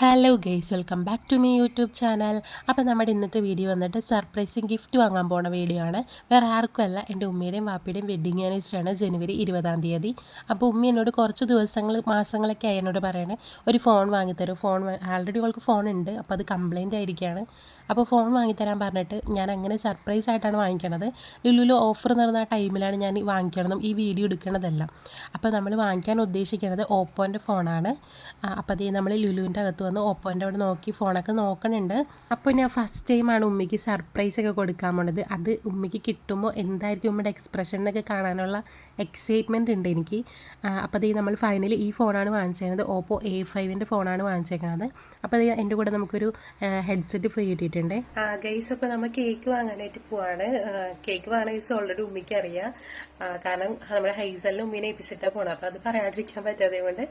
Hello guys welcome back to me YouTube channel അപ്പോൾ നമ്മുടെ ഇന്നത്തെ വീഡിയോ വന്നിട്ട് സർപ്രൈസിങ് ഗിഫ്റ്റ് വാങ്ങാൻ പോണ വീഡിയോ ആണ്. വേറെ ആർക്കും അല്ല എന്റെ ഉമ്മയുടെയും വാപ്പയുടെയും വെഡ്ഡിങ് ആനിവേഴ്സറിയാണ് ജനുവരി ഇരുപതാം തീയതി. അപ്പോൾ ഉമ്മ എന്നോട് കുറച്ച് ദിവസങ്ങൾ മാസങ്ങളൊക്കെ ആയി എന്നോട് പറയണേ ഒരു ഫോൺ വാങ്ങിത്തരും ഫോൺ ആൾറെഡി അവൾക്ക് ഫോൺ ഉണ്ട് അപ്പോൾ അത് കംപ്ലയിന്റ് ആയിരിക്കുകയാണ് അപ്പോൾ ഫോൺ വാങ്ങിത്തരാൻ പറഞ്ഞിട്ട് ഞാൻ അങ്ങനെ സർപ്രൈസ് ആയിട്ടാണ് വാങ്ങിക്കണത്. ലുലുലു ഓഫർ നടന്ന ടൈമിലാണ് ഞാൻ വാങ്ങിക്കണതും ഈ വീഡിയോ എടുക്കണതെല്ലാം. അപ്പോൾ നമ്മൾ വാങ്ങിക്കാൻ ഉദ്ദേശിക്കുന്നത് ഓപ്പോന്റെ ഫോണാണ് അപ്പോൾ അതേ നമ്മൾ ലുലുവിന്റെ അകത്ത് വന്ന് ഓപ്പോന്റെ അവിടെ നോക്കി ഫോണൊക്കെ നോക്കണുണ്ട്. അപ്പോൾ ഞാൻ ഫസ്റ്റ് ടൈമാണ് ഉമ്മയ്ക്ക് സർപ്രൈസ് ഒക്കെ കൊടുക്കാൻ പോണത്. അത് ഉമ്മയ്ക്ക് കിട്ടുമ്പോൾ എന്തായിരിക്കും ഉമ്മയുടെ എക്സ്പ്രഷൻ എന്നൊക്കെ കാണാനുള്ള എക്സൈറ്റ്മെന്റ് ഉണ്ട് എനിക്ക്. അപ്പോൾ അതേ നമ്മൾ ഫൈനലി ഈ ഫോണാണ് വാങ്ങിച്ചേക്കുന്നത് ഓപ്പോ എ ഫൈവിന്റെ ഫോണാണ് വാങ്ങിച്ചേക്കുന്നത് അപ്പോൾ അത് എന്റെ കൂടെ നമുക്കൊരു ഹെഡ്സെറ്റ് ഫ്രീ കിട്ടിയിട്ടുണ്ട്. ഗൈസ് അപ്പോൾ നമ്മൾ കേക്ക് വാങ്ങാനായിട്ട് പോവാണ്. കേക്ക് വാങ്ങാൻ ഗൈസ് ഓൾറെഡി ഉമ്മയ്ക്ക് അറിയാം കാരണം നമ്മുടെ ഹൈസലിന് ഉമ്മീനെ ഏൽപ്പിച്ചിട്ടാണ് പോണത്. അപ്പോൾ അത് പറയാണ്ടിരിക്കാൻ പറ്റാതെ കൊണ്ട്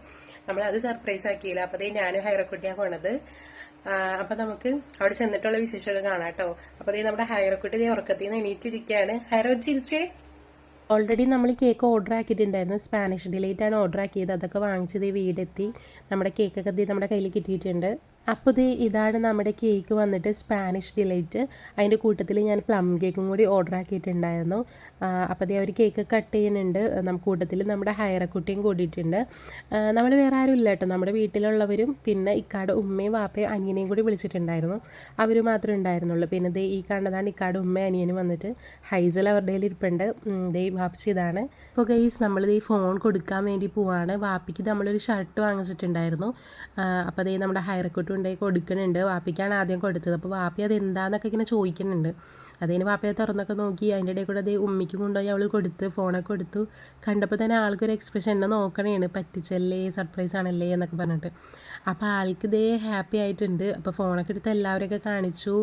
നമ്മൾ അത് സർപ്രൈസ് ആക്കിയില്ല. അപ്പോൾ അതേ ഞാനും ഹൈറക്കുട്ടിയാണ് പോണത്. അപ്പൊ നമുക്ക് അവിടെ ചെന്നിട്ടുള്ള വിശേഷമൊക്കെ കാണാം കേട്ടോ. അപ്പൊ നമ്മുടെ ഹൈറക്കുട്ടി ഉറക്കത്തിൽ നിന്ന് എണീറ്റിരിക്കുകയാണ്. ഹൈറോ ചിരിച്ചേ. ഓൾറെഡി നമ്മൾ കേക്ക് ഓർഡർ ആക്കിയിട്ടുണ്ടായിരുന്നു. സ്പാനിഷ് ഡിലേറ്റ് ആണ് ഓർഡർ ആക്കിയത്. അതൊക്കെ വാങ്ങിച്ചത് വീടെത്തി. നമ്മുടെ കേക്കൊക്കെ നമ്മുടെ കയ്യിൽ കിട്ടിയിട്ടുണ്ട്. അപ്പോൾ ഇത് ഇതാണ് നമ്മുടെ കേക്ക് വന്നിട്ട് സ്പാനിഷ് ഡിലൈറ്റ്. അതിന്റെ കൂട്ടത്തിൽ ഞാൻ പ്ലം കേക്കും കൂടി ഓർഡർ ആക്കിയിട്ടുണ്ടായിരുന്നു. അപ്പോൾ അതേ ഒരു കേക്ക് കട്ട് ചെയ്യുന്നുണ്ട്. നമുക്ക് കൂട്ടത്തിൽ നമ്മുടെ ഹയറക്കുട്ടിയും കൂടിയിട്ടുണ്ട്. നമ്മൾ വേറെ ആരും ഇല്ല കേട്ടോ. നമ്മുടെ വീട്ടിലുള്ളവരും പിന്നെ ഇക്കാട് ഉമ്മയും വാപ്പയും അനിയനെയും കൂടി വിളിച്ചിട്ടുണ്ടായിരുന്നു. അവർ മാത്രമേ ഉണ്ടായിരുന്നുള്ളൂ. പിന്നെ ദേ ഈ കണ്ടതാണ് ഇക്കാട് ഉമ്മയും അനിയനും വന്നിട്ട്. ഹൈസൽ അവരുടെ കയ്യിൽ ഇരിപ്പുണ്ട്. ദേ വാപ്പിച്ച് ഇതാണ്. അപ്പോൾ ഗൈസ് നമ്മളിത് ഈ ഫോൺ കൊടുക്കാൻ വേണ്ടി പോവാണ്. വാപ്പിക്ക് നമ്മളൊരു ഷർട്ട് വാങ്ങിച്ചിട്ടുണ്ടായിരുന്നു. അപ്പോൾ അതേ നമ്മുടെ ഹൈറക്കുട്ടി കൊണ്ടുപോയി കൊടുക്കുന്നുണ്ട്. വാപ്പിക്കാണ് ആദ്യം കൊടുത്തത്. അപ്പോൾ വാപ്പി അത് എന്താണെന്നൊക്കെ ഇങ്ങനെ ചോദിക്കുന്നുണ്ട്. അതിന് വാപ്പയെ തുറന്നൊക്കെ നോക്കി. അതിന്റെ ഇടയിൽ കൂടെ അത് ഉമ്മിക്ക് കൊണ്ടുപോയി അവൾ കൊടുത്ത് ഫോണൊക്കെ കൊടുത്തു. കണ്ടപ്പോൾ തന്നെ ആൾക്കൊരു എക്സ്പ്രഷൻ എന്നെ നോക്കണേണ്. പറ്റിച്ചല്ലേ സർപ്രൈസ് ആണല്ലേ എന്നൊക്കെ പറഞ്ഞിട്ട്. അപ്പോൾ ആൾക്ക് ഇതേ ഹാപ്പി ആയിട്ടുണ്ട്. അപ്പോൾ ഫോണൊക്കെ എടുത്ത് എല്ലാവരെയൊക്കെ കാണിച്ചു.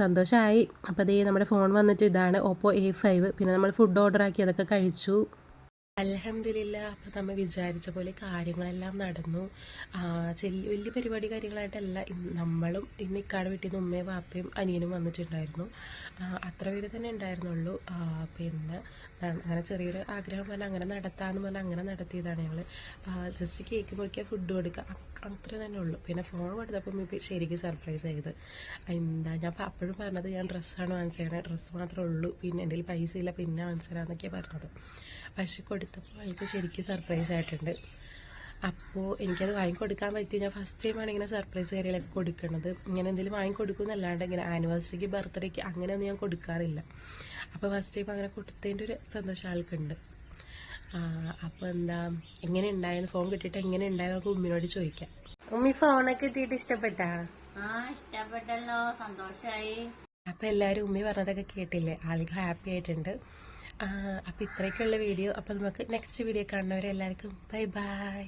സന്തോഷമായി അപ്പോൾ അതേ നമ്മുടെ ഫോൺ വന്നിട്ട് ഇതാണ് ഓപ്പോ എ ഫൈവ് പിന്നെ നമ്മൾ ഫുഡ് ഓർഡർ ആക്കി അതൊക്കെ കഴിച്ചു. അലഹമില്ല അപ്പോൾ നമ്മൾ വിചാരിച്ച പോലെ കാര്യങ്ങളെല്ലാം നടന്നു. ചെറിയ വലിയ പരിപാടി കാര്യങ്ങളായിട്ടല്ല നമ്മളും ഇന്ന് ഇക്കാട് വീട്ടിൽ നിന്ന് ഉമ്മയും വാപ്പയും അനിയനും വന്നിട്ടുണ്ടായിരുന്നു. അത്ര പേര് തന്നെ ഉണ്ടായിരുന്നുള്ളൂ. പിന്നെ അങ്ങനെ ചെറിയൊരു ആഗ്രഹം പറഞ്ഞാൽ അങ്ങനെ നടത്താമെന്ന് പറഞ്ഞാൽ അങ്ങനെ നടത്തിയതാണ് ഞങ്ങൾ ജസ്റ്റ് കേക്ക് മുറിക്കുക ഫുഡ് കൊടുക്കുക അത്ര തന്നെ ഉള്ളൂ. പിന്നെ ഫോൺ കൊടുത്തപ്പോൾ ശരിക്കും സർപ്രൈസ് ആയത്. എന്താ ഞാൻ അപ്പോഴും പറഞ്ഞത് ഞാൻ ഡ്രസ്സാണ് വാങ്ങിച്ചത് ഡ്രസ്സ് മാത്രമേ ഉള്ളൂ. പിന്നെ എന്റെ കയ്യിൽ പൈസ ഇല്ല പിന്നെ വാങ്ങിച്ചതാന്നൊക്കെയാണ് പറഞ്ഞത്. പക്ഷെ കൊടുത്തപ്പോൾ ആൾക്ക് ശരിക്കും സർപ്രൈസ് ആയിട്ടുണ്ട്. അപ്പോൾ എനിക്കത് വാങ്ങിക്കൊടുക്കാൻ പറ്റി. ഞാൻ ഫസ്റ്റ് ടൈമാണ് ഇങ്ങനെ സർപ്രൈസ് കാര്യങ്ങളൊക്കെ കൊടുക്കുന്നത് ഇങ്ങനെ എന്തെങ്കിലും വാങ്ങിക്കൊടുക്കും എന്നല്ലാണ്ട് ഇങ്ങനെ ആനിവേഴ്സറിക്ക് ബർത്ത്ഡേക്ക് അങ്ങനെയൊന്നും ഞാൻ കൊടുക്കാറില്ല. അപ്പോൾ ഫസ്റ്റ് ടൈം അങ്ങനെ കൊടുത്തതിന്റെ ഒരു സന്തോഷം ആൾക്കുണ്ട്. അപ്പോൾ എന്താ എങ്ങനെ ഉണ്ടായെന്ന് ഫോൺ കിട്ടിയിട്ട് എങ്ങനെ ഉണ്ടായെന്ന് നമുക്ക് ഉമ്മിനോട് ചോദിക്കാം. ഉമ്മി ഫോണൊക്കെ കിട്ടിയിട്ട് ഇഷ്ടപ്പെട്ടാ? ഇഷ്ടപ്പെട്ടല്ലോ. സന്തോഷമായി അപ്പോൾ എല്ലാരും ഉമ്മി പറഞ്ഞതൊക്കെ കേട്ടില്ലേ? ആൾക്ക് ഹാപ്പി ആയിട്ടുണ്ട്. അപ്പോൾ ഇത്രയൊക്കെയുള്ള വീഡിയോ. അപ്പോൾ നമുക്ക് നെക്സ്റ്റ് വീഡിയോ കാണുന്നവരെ എല്ലാവർക്കും ബൈ ബൈ